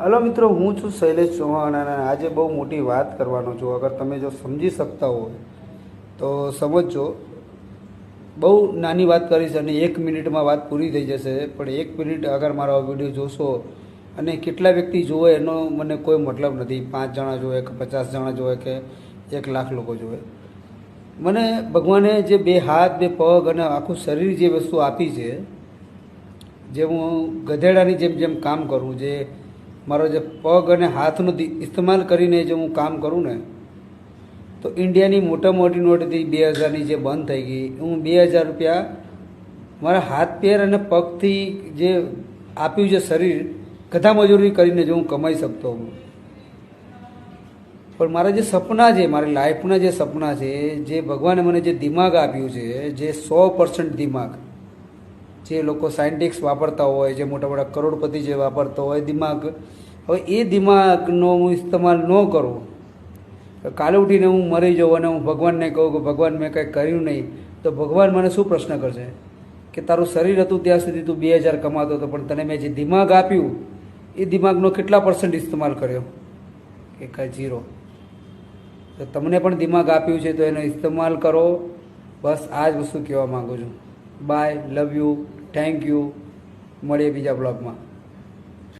Hello મિત્રો, હું છું શૈલેષ ચૌહાણ અને આજે બહુ મોટી વાત કરવાનો છું. અગર તમે જો સમજી શકતા હો તો સમજજો. બહુ નાની વાત કરીશ અને એક મિનિટમાં વાત પૂરી થઈ જશે. પણ એક મિનિટ અગર મારો વીડિયો જોશો અને કેટલા વ્યક્તિ જોવે એનો મને કોઈ મતલબ નથી. પાંચ જણા જોવે કે પચાસ જણા જોવે કે એક લાખ લોકો જોવે. મને ભગવાને જે બે હાથ, બે પગ અને આખું શરીર જે વસ્તુ આપી છે, જે હું ગધેડાની જેમ જેમ કામ કરું, જે મારો જે પગ અને હાથનો ઇસ્તેમાલ કરીને જે હું કામ કરું ને, તો ઇન્ડિયાની મોટા મોટી નોટ હતી બે હજારની જે બંધ થઈ ગઈ, હું બે હજાર રૂપિયા મારા હાથ, પેર અને પગથી જે આપ્યું છે શરીર કથા મજૂરી કરીને જો હું કમાઈ શકતો હું પણ મારા જે સપના છે, મારી લાઈફના જે સપના છે, જે ભગવાને મને જે દિમાગ આપ્યું છે, જે સો પર્સન્ટ દિમાગ જે લોકો સાયન્ટિસ્ટ વાપરતા હોય, જે મોટા મોટા કરોડપતિ જે વાપરતા હોય, દિમાગ. હવે એ દિમાગનો હું ઇસ્તેમાલ ન કરું. કાલે ઉઠીને હું મરી જાઉં અને હું ભગવાનને કહું કે ભગવાન, મેં કંઈ કર્યું નહીં. તો ભગવાન મને શું પ્રશ્ન કરશે? કે તારું શરીર હતું ત્યાં સુધી તું બે હજાર કમાતો હતો, પણ તને મેં જે દિમાગ આપ્યું, એ દિમાગનો કેટલા પર્સન્ટ ઇસ્તેમાલ કર્યો? કે કાંઈ ઝીરો તો તમને પણ દિમાગ આપ્યું છે, તો એનો ઇસ્તેમાલ કરો. બસ આ જ વસ્તુ કહેવા માગું છું. Bye love you thank you મળીએ બીજા બ્લોગમાં.